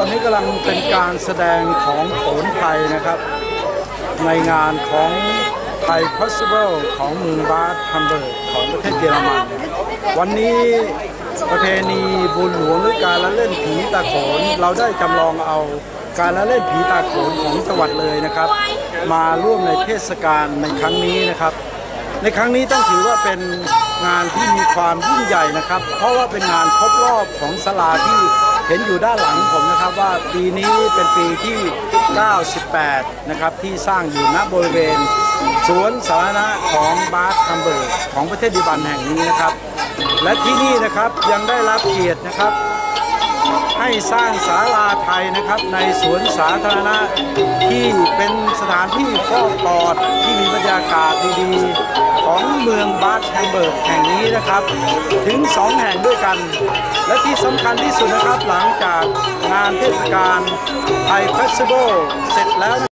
ตอนนี้กำลังเป็นการแสดงของโขนไทยนะครับ ในงานของไทยพ o ส s ิ b l ของเมืองบาสฮัมเบิร์กของประเทศเยอรมัน วันนี้ประเพณีบุญหลวงหรือการละเล่นผีตาโขน เราได้จำลองเอาการละเล่นผีตาโขนของจังหวัดเลยนะครับ มาร่วมในเทศกาลในครั้งนี้นะครับ ในครั้งนี้ต้องถือว่าเป็นงานที่มีความยิ่งใหญ่นะครับ เพราะว่าเป็นงานครบรอบของสลาที่ เห็นอยู่ด้านหลังผมนะครับว่าปีนี้เป็นปีที่ 98 นะครับที่สร้างอยู่ณบริเวณ สวนสาธารณะของบาร์คัมเบิร์กของประเทศดิบันแห่งนี้นะครับ และที่นี่นะครับยังได้รับเกียรตินะครับ ให้สร้างศาลาไทยนะครับในสวนสาธารณะที่เป็นสถานที่ฟอกปอดที่มีบรรยากาศดีๆ มืองบาสแฮมเบิร์กแห่งนี้นะครับ ถึง 2 แห่งด้วยกัน และที่สำคัญที่สุดนะครับหลังจากงานเทศกาลไทยเฟสติวัลเสร็จแล้ว